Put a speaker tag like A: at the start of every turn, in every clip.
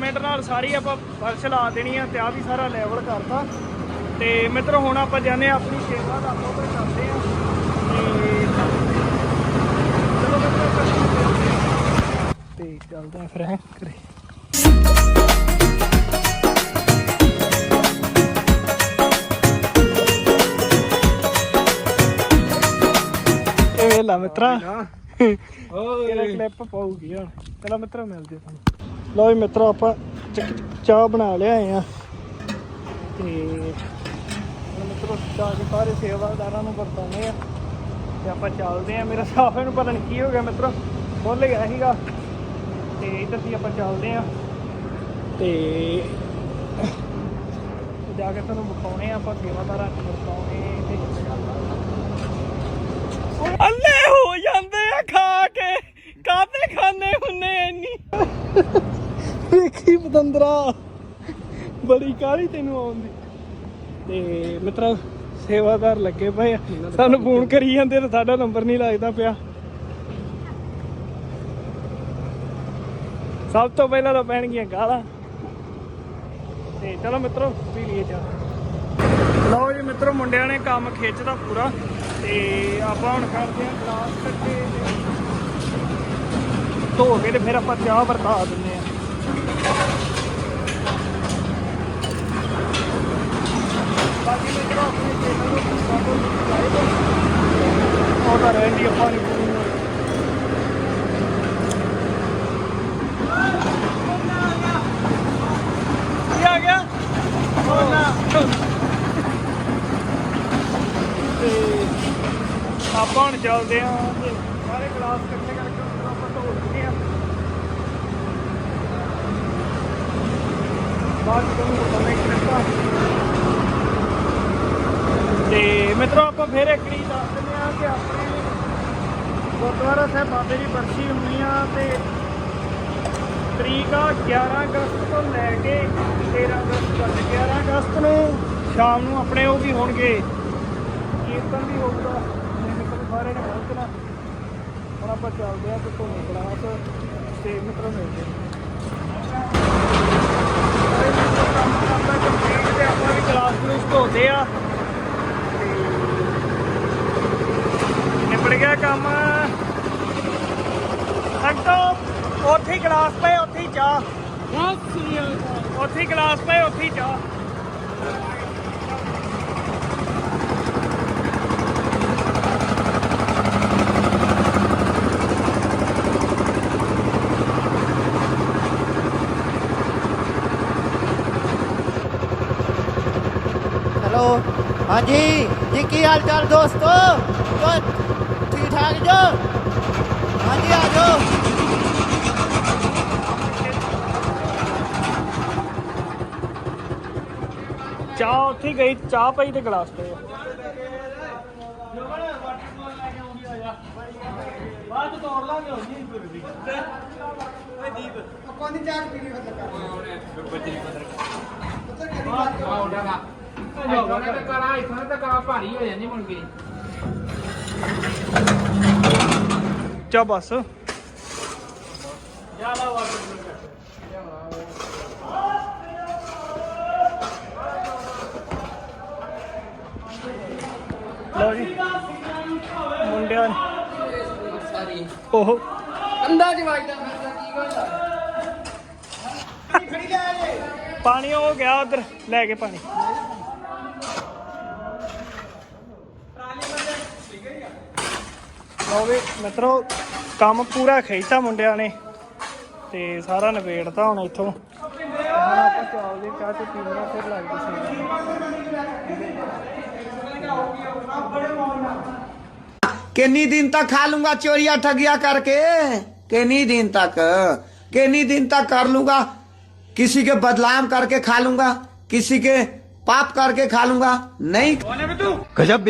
A: Cement ਨਾਲ ਸਾਰੀ ਆਪਾਂ ਫਰਸ਼ ਲਾ ਦੇਣੀ ਆ ਤੇ ਆ ਵੀ ਸਾਰਾ ਲੈਵਲ ਕਰਤਾ। ਤੇ ਮਿੱਤਰੋ ਹੁਣ ਆਪਾਂ ਆ ਆਪਣੀ ਸੇਵਾ ਦਾ ਆਪਾਂ ਕਰਦੇ ਆ ਤੇ ਚੱਲਦੇ ਆ। ਤੇ ਚੱਲਦੇ ਆ ਫਿਰ ਹੈਂ ਘਰੇ। ਇਹ ਵੇਲਾ ਮਿੱਤਰਾ। ਕਿਹੜਾ ਕਲਿੱਪ ਪਾਉਗੀ ਹੁਣ। ਚਲੋ ਮਿੱਤਰੋ ਮਿਲਦੇ ਤੁਹਾਨੂੰ। ਲਓ ਜੀ, ਮਿੱਤਰੋ, ਆਪਾਂ ਚਾਹ ਬਣਾ ਲਿਆਏ ਆ। ਤੇ ਮਿੱਤਰੋ, ਚਾਹ ਦੇ ਸਾਰੇ ਸੇਵਾਦਾਰਾਂ ਨੂੰ ਵਰਤਾਉਂਦੇ ਆ। ਤੇ ਆਪਾਂ ਚੱਲਦੇ ਆ। ਮੇਰਾ ਸਾਫੇ ਨੂੰ ਪਤਾ ਨਹੀਂ ਕੀ ਹੋ ਗਿਆ ਮਿੱਤਰੋ ਭੁੱਲ ਗਿਆ ਸੀਗਾ। ਤੇ ਇੱਧਰ ਦੀ ਆਪਾਂ ਚੱਲਦੇ ਆ। ਤੇ ਜਾ ਕੇ ਤੁਹਾਨੂੰ ਵਿਖਾਉਣੇ ਆ, ਆਪਾਂ ਸੇਵਾਦਾਰਾਂ ਨੂੰ ਵਰਤਾਉਣੇ ਤੇ ਅੱਲੇ ਹੋ ਜਾਂਦੇ ਆ ਖਾ ਕੇ। ਕਾਹਦੇ ਖਾਣੇ ਹੁੰਨੇ ਇੰਨੀ? ਦੇਖੀ ਪਤੰਦਰਾ ਬੜੀ ਕਾਲੀ ਤੈਨੂੰ ਆਉਂਦੀ ਤੇ ਮਿੱਤਰਾ, ਸੇਵਾਦਾਰ ਲੱਗੇ ਪਏ ਆ। ਸਾਨੂੰ ਫੋਨ ਕਰੀ ਜਾਂਦੇ ਤੇ ਸਾਡਾ ਨੰਬਰ ਨਹੀਂ ਲੱਗਦਾ ਪਿਆ। ਸਭ ਤੋਂ ਪਹਿਲਾਂ ਤਾਂ ਪੈਣਗੀਆਂ ਗਾਲਾਂ। ਤੇ ਚਲੋ ਮਿੱਤਰੋ, ਪੀ ਲਈਏ ਚਾਹ। ਲਓ ਜੀ ਮਿੱਤਰੋ, ਮੁੰਡਿਆਂ ਨੇ ਕੰਮ ਖਿੱਚਦਾ ਪੂਰਾ। ਤੇ ਆਪਾਂ ਹੁਣ ਕਰਦੇ ਹਾਂ ਗਲਾਸ ਕੱਟੇ ਧੋ ਕੇ ਤੇ ਫਿਰ ਆਪਾਂ ਚਾਹ ਵਰਤਾ ਦਿੰਦੇ ਉਹਦਾ ਰਹਿੰਦੀ ਆਪਾਂ ਨਹੀਂ ਪੂਰੀ ਕੀ ਆ ਗਿਆ ਹੋਣਾ ਤੇ ਆਪਾਂ ਹੁਣ ਚੱਲਦੇ ਆ ਤੇ ਸਾਰੇ ਗਲਾਸ ਇਕੱਠੇ ਕਰਕੇ ਉੱਪਰ ਆਪਾਂ ਧੋ ਲੈਂਦੇ ਆ ਬਾਅਦ ਵਿੱਚ ਤੁਹਾਨੂੰ ਬਤਾਉਂਦੇ ਕਿੰਨਾ ਤੇ ਮਿੱਤਰੋ ਆਪਾਂ ਫਿਰ ਇੱਕ ਵਾਰੀ ਦੱਸ ਦਿੰਦੇ ਆ ਕਿ ਆਪਣੇ ਗੁਰਦੁਆਰਾ ਸਾਹਿਬ ਬਾਬੇ ਦੀ ਬਰਸੀ ਹੋਣੀ ਆ ਤੇ ਤਰੀਕ 11 ਅਗਸਤ ਤੋਂ ਲੈ ਕੇ 13 ਅਗਸਤ ਤੱਕ। 11 ਅਗਸਤ ਨੂੰ ਸ਼ਾਮ ਨੂੰ ਆਪਣੇ ਉਹ ਵੀ ਹੋਣਗੇ। ਕੀਰਤਨ ਵੀ ਹੋਊਗਾ। ਮਿੱਤਰ, ਸਾਰੇ ਨੇ ਪਹੁੰਚਣਾ ਹੁਣ ਆਪਾਂ ਚੱਲਦੇ ਆ ਤੇ ਤੁਹਾਨੂੰ ਕਲਾਸ ਤੇ ਮਿੱਤਰੋਂ ਮਿਲਦੇ ਹਾਂ ਸਾਰੇ ਮਿੱਤਰ ਕੰਮ ਕਰਦਾ ਕੰਪਲੀਟ ਤੇ ਕਲਾਸ ਨੂੰ ਧੋਦੇ ਆ। ਤੇ ਨਿਬੜ ਗਿਆ ਕੰਮ। ਅੰਕਲ ਉੱਥੇ ਗਲਾਸ ਪਏ ਉੱਥੇ ਹੀ ਚਾਹ। ਉੱਥੇ ਗਲਾਸ ਪਏ ਉੱਥੇ ਹੀ ਚਾਹ।
B: ਹੈਲੋ ਹਾਂਜੀ ਜੀ ਕੀ ਹਾਲ ਚਾਲ ਦੋਸਤੋ? ਠੀਕ ਠਾਕ ਜੋ? ਹਾਂਜੀ ਆ ਜਾਓ।
A: ਚਾਹ ਉੱਥੇ ਗਈ ਚਾਹ ਪਈ ਤੇ ਗਲਾਸ ਤੇ ਬਾਅਦ ਤੋੜ ਲਾਂਗੇ ਹੋਣੀ
C: ਚਾਰ ਪੀਣੀ। ਬਦਲ ਕਰ ਬੱਚੇ ਬਦਲ ਕਰ ਬਦਲ ਕਰੀ ਬਾਤ
D: ਆਉਂਦਾ ਨਾ
A: ਫਿਰਦੀ
D: ਭਾਰੀ ਹੋ ਜਾਂਦੀ ਮੁੜ ਕੇ
A: ਚਾ ਬਸ। ਲਓ ਜੀ, ਮੁੰਡਿਆਂ
D: ਸਾਰੀ
A: ਉਹ
D: ਅੰਦਾਜ਼ ਵਾਜਦਾ ਫਿਰਦਾ ਕੀ ਗੱਲ
A: ਪਾਣੀ ਹੋ ਗਿਆ ਉਧਰ, ਲੈ ਕੇ ਪਾਣੀ। ਲਓ ਵੀ ਮਿੱਤਰੋ ਕੰਮ ਪੂਰਾ ਖਿੱਚਤਾ ਮੁੰਡਿਆਂ ਨੇ ਤੇ ਸਾਰਾ ਨਿਬੇੜਤਾ ਹੁਣ ਇੱਥੋਂ ਤੇ ਹੁਣ ਆਪਾਂ ਚੱਲਦੇ ਚਾਹ ਤੇ ਪੀਂਦੇ ਹਾਂ, ਫਿਰ ਲੱਗਦੀ ਸੀ
B: किन्नी दिन तक खा लूंगा चोरिया ठगिया करके किन्नी दिन तक किन्नी दिन तक कर लूंगा किसी के बदलाम करके खा लूंगा किसी के पाप करके खा लूंगा नहीं गजब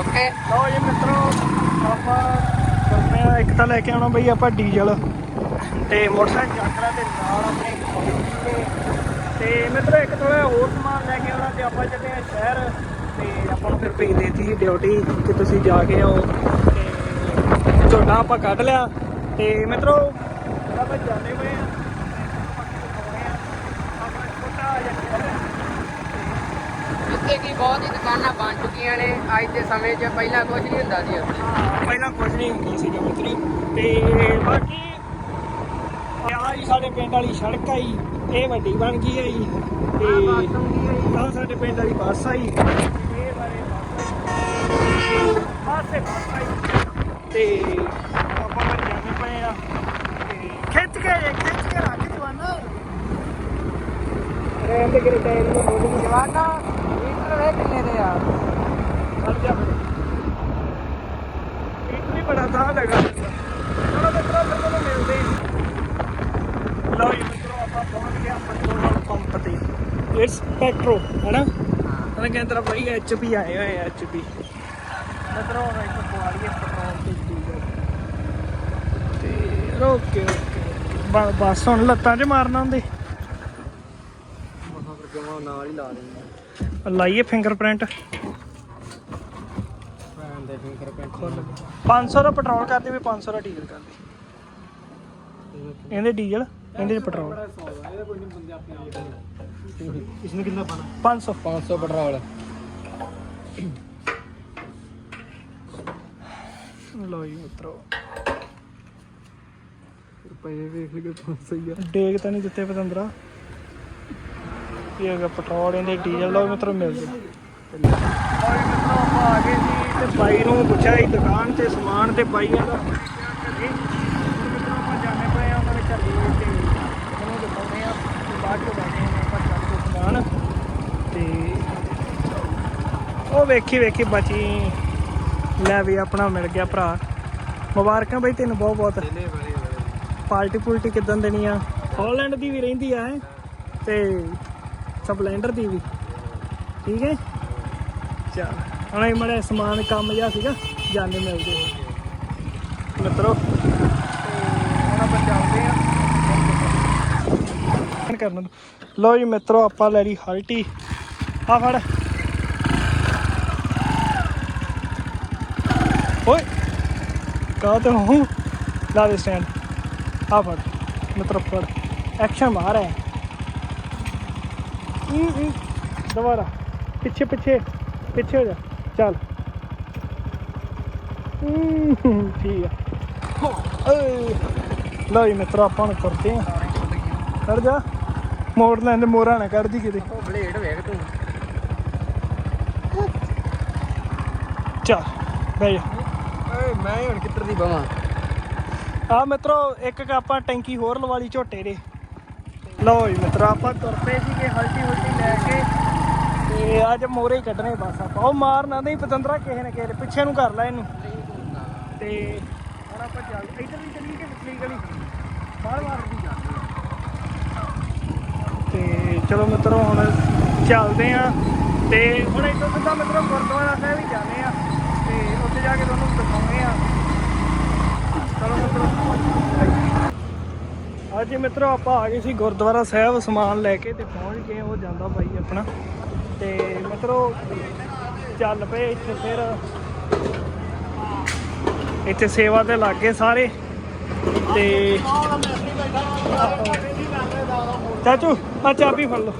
D: ਓਕੇ
A: ਲਓ ਜੀ ਮਿੱਤਰੋ, ਆਪਾਂ ਕਰਦੇ ਆ ਇੱਕ ਤਾਂ ਲੈ ਕੇ ਆਉਣਾ ਬਈ ਆਪਾਂ ਡੀਜ਼ਲ ਤੇ ਮੋਟਰਸਾਈਕਲ ਚੱਕਰਾ ਤੇ ਨਾਲ ਆਪਣੇ ਤੇ ਮਿੱਤਰੋ, ਇੱਕ ਥੋੜਾ ਹੋਰ ਸਮਾਨ ਲੈ ਕੇ ਆਉਣਾ ਤੇ ਆਪਾਂ ਚੱਲੇ ਆ ਸ਼ਹਿਰ ਤੇ ਆਪਾਂ ਨੂੰ ਫਿਰ ਭੇਜ ਦੇਤੀ ਸੀ ਡਿਊਟੀ ਕਿ ਤੁਸੀਂ ਜਾ ਕੇ ਆਓ। ਤੇ ਝੋਨਾ ਆਪਾਂ ਕੱਢ ਲਿਆ। ਤੇ ਮਿੱਤਰੋ, ਆਪਾਂ ਜਾਂਦੇ ਪਏ ਆ ਆਪਣਾ ਛੋਟਾ ਜਿਹਾ ਸ਼ਹਿਰ ਹੈ।
D: ਜਿੱਥੇ ਕੀ ਬਹੁਤ ਹੀ ਦੁਕਾਨਾਂ ਬਣ ਚੁੱਕੀਆਂ ਨੇ। ਅੱਜ ਦੇ ਸਮੇਂ 'ਚ ਪਹਿਲਾਂ ਕੁਝ ਨਹੀਂ ਹੁੰਦਾ ਸੀ
A: ਪਹਿਲਾਂ ਕੁਝ ਨਹੀਂ ਹੁੰਦਾ ਸੀਗਾ ਮਿੱਤਰੋ ਤੇ ਬਾਕੀ ਆ ਜੀ ਸਾਡੇ ਪਿੰਡ ਵਾਲੀ ਸੜਕ ਆਈ ਇਹ ਵੱਡੀ ਬਣ ਗਈ ਹੈ ਜੀ। ਤੇ ਆਹ ਸਾਡੇ ਪਿੰਡ ਵਾਲੀ ਬੱਸ ਆਈ ਇਹ ਬਾਰੇ ਬੱਸ ਬੱਸ ਆਈ ਤੇ ਆਪਾਂ ਜਾਂਦੇ ਪਏ ਆ। ਖਿੱਚ ਕੇ ਖਿੱਚ ਕੇ ਰੱਖ ਜਵਾਨਾ। ਰੇਮ ਦੇ ਕਿਰੇ ਟਾਇਰ ਨੂੰ?
D: ਜਵਾਨਾ। ਕਿੰਨੇ ਦੇ ਆ?
A: ਖੜ ਜਾ ਫਿਰ। ਇਤਨੀ ਬੜਾ ਤਾਂ ਲਗਾ ਚਲੋ ਮਿੱਤਰੋ ਫਿਰ ਤੁਹਾਨੂੰ ਮਿਲਦੇ ਹਾਂ। ਲਓ ਜੀ ਮਿੱਤਰੋ ਆਪਾਂ ਪਹੁੰਚ ਗਏ ਹਾਂ ਪੈਟਰੋਲ ਪੰਪ ਤੇ। ਇਟਸ ਪੈਟਰੋ ਹੈਨਾ? ਉਹਨੇ ਕਹਿੰਦਾ ਤੇਰਾ ਭਾਈ ਐਚਪੀ ਆਏ ਹੋਏ ਐਚਪੀ ਮਿੱਤਰੋ ਹੁਣ ਇੱਕ ਪਵਾਲੀਏ ਪੈਟਰੋਲ ਤੇ ਡੀਜ਼ਲ ਤੇ ਓਕੇ ਓਕੇ ਬਸ ਹੁਣ ਲੱਤਾਂ 'ਚ ਮਾਰਨਾ ਹੁੰਦੇ
D: ਨਾਲ ਹੀ ਲਾ ਦੇਣੀ
A: ਲਾਈਏ ਫਿੰਗਰਪ੍ਰਿੰਟ
D: ਭੈਣ ਦੇ ਫਿੰਗਰ ਪ੍ਰਿੰਟ
A: 500 ਦਾ ਪੈਟਰੋਲ ਕਰਦੇ ਵੀ 500 ਦਾ ਡੀਜ਼ਲ ਕਰਦੇ। ਇਹਦੇ ਡੀਜ਼ਲ ਇਹਦੇ ਚ ਪੈਟਰੋਲ ਇਸ ਨੂੰ ਕਿੰਨਾ ਪਾਣਾ 500
D: 500 ਪੈਟਰੋਲ
A: ਲੋ ਜੀ ਮਿੱਤਰੋ।
D: ਰੁਪਏ ਵੇਖ ਲਈਏ 500 ਹੀ ਆ।
A: ਡੇਗ ਤਾਂ ਨਹੀਂ ਦਿੱਤੇ ਪਤੰਦਰਾ। ਇਹ ਹੈਗਾ, ਪੈਟਰੋਲ ਇਹਦੇ, ਡੀਜ਼ਲ ਲੋ ਮਿੱਤਰੋ ਮਿਲ ਜੇ ਆ ਗਏ ਸੀ ਤੇ ਬਾਈ ਨੂੰ ਪੁੱਛਿਆ ਸੀ ਦੁਕਾਨ ਤੇ ਸਮਾਨ ਤੇ ਬਾਈ ਕਹਿੰਦਾ ਉਹ ਵੇਖੀ ਵੇਖੀ ਬਚੀ ਲੈ ਵੀ ਆਪਣਾ ਮਿਲ ਗਿਆ ਭਰਾ। ਮੁਬਾਰਕਾਂ ਬਈ ਤੈਨੂੰ ਬਹੁਤ ਬਹੁਤ।
D: ਤੇਲੇ ਵਾਲੇ
A: ਪਾਰਟੀ ਪੁਲਟੀ ਕਿਦਾਂ ਦੇਣੀ ਆ? ਹਾਲੈਂਡ ਦੀ ਵੀ ਰਹਿੰਦੀ ਆ ਹੈਂ। ਤੇ ਸਪਲੈਂਡਰ ਦੀ ਵੀ। ਠੀਕ ਹੈ? ਚਲ, ਹੁਣ ਇਹ ਮੜੇ ਸਮਾਨ ਕੰਮ ਜਿਹਾ ਸੀਗਾ, ਜਾਣੇ ਮਿਲਦੇ ਮਿੱਤਰੋ ਹੁਣ ਆਪਾਂ ਚੱਲਦੇ ਆ। ਕਰਨ ਨੂੰ। ਲਓ ਜੀ ਮਿੱਤਰੋ, ਆਪਾਂ ਲੈ ਲਈ ਹਲਟੀ। ਆ ਫੜ। ਓਏ ਕਾ ਤੇ? ਹੂੰ ਲਾ ਦੇ ਸਟੈਂਡ ਆ ਫੜ। ਮਿੱਤਰੋ, ਫੜ। ਐਕਸ਼ਨ ਮਾਰ ਹੈ ਦੁਬਾਰਾ। ਪਿੱਛੇ ਪਿੱਛੇ। ਪਿੱਛੇ ਹੋ ਜਾ। ਚੱਲ। ਠੀਕ ਆ। ਲਓ ਜੀ ਮਿੱਤਰੋ ਆਪਾਂ ਨੂੰ ਕਰਦੇ ਆ। ਕਰ ਜਾ। ਮੋੜ ਲੈਂਦੇ ਮੋਰਾ ਨਾ ਕੱਢਦੀ ਕਿਤੇ।
D: ਬਲੇਡ ਵੇਖ ਤੂੰ।
A: ਚੱਲ ਜਾ।
D: ਓਏ ਮੈਂ ਹੁਣ ਕਿੱਧਰ ਦੀ ਬਵਾਂ?
A: ਆ ਮਿੱਤਰੋ ਇੱਕ ਆਪਾਂ ਟੈਂਕੀ ਹੋਰ ਲਵਾ ਲਈ ਝੋਟੇ ਦੇ। ਲਓ ਜੀ ਮਿੱਤਰੋ, ਆਪਾਂ ਤੁਰ ਪਏ ਸੀਗੇ ਹਲਟੀ ਹੁਲਟੀ ਲੈ ਕੇ। ਤੇ ਅੱਜ ਮੋਰੇ ਹੀ ਕੱਢਣੇ ਬਸ ਆਪਾਂ। ਉਹ ਮਾਰਨਾ ਨਹੀਂ ਪਤੰਦਰਾ, ਕਿਸੇ ਨੇ ਕਿਸੇ ਪਿੱਛੇ ਨੂੰ ਕਰ ਲੈ ਇਹਨੂੰ। ਤੇ ਹੁਣ ਆਪਾਂ ਚੱਲ ਇੱਧਰ ਵੀ ਚੱਲੀਏ ਕਿ ਪਿਛਲੀ ਗਲੀ? ਬਾਹਰ ਬਾਹਰ ਦੀ ਜਾਂਦੇ ਤੇ ਚਲੋ ਮਿੱਤਰੋ, ਹੁਣ ਚੱਲਦੇ ਆ ਤੇ ਹੁਣ ਇੱਥੋਂ ਸਿੱਧਾ ਮਿੱਤਰੋ, ਗੁਰਦੁਆਰਾ ਸਾਹਿਬ ਹੀ ਜਾਂਦੇ ਆ ਤੇ ਉੱਥੇ ਜਾ ਕੇ ਤੁਹਾਨੂੰ ਦਿਖਾਉਂਦੇ ਆ ਚਲੋ ਮਿੱਤਰੋ ਅੱਜ ਮਿੱਤਰੋ ਆਪਾਂ ਆ ਗਏ ਸੀ ਗੁਰਦੁਆਰਾ ਸਾਹਿਬ ਸਮਾਨ ਲੈ ਕੇ ਤੇ ਪਹੁੰਚ ਗਏ ਉਹ ਜਾਂਦਾ ਬਾਈ ਆਪਣਾ। ਤੇ ਮਿੱਤਰੋ ਚੱਲ ਪਏ ਇੱਥੇ ਫਿਰ। ਇੱਥੇ ਸੇਵਾ ਤੇ ਲੱਗ ਗਏ ਸਾਰੇ। ਤੇ ਚਾਚੂ, ਆ ਚਾਬੀ ਫੜ ਲਓ।